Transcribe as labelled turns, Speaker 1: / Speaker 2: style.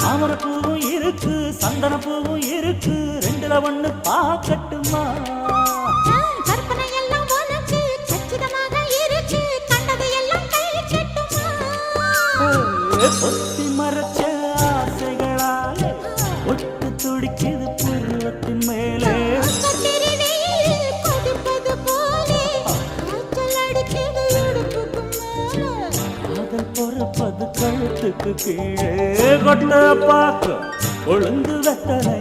Speaker 1: தாமரை பூவும் இருக்கு சந்தன பூவும் இருக்கு. ரெண்டுல ஒண்ணு பார்க்கட்டுமா ஒத்தி மறைச்ச ஆசைகளாலே ஒட்டு துடிக்குது புருவத்தின் மேலே.
Speaker 2: கத்திரி வெயில்
Speaker 1: கழுத்துக்கு கீழே கொட்ட பார்க்க ஒழுந்து வெத்தனை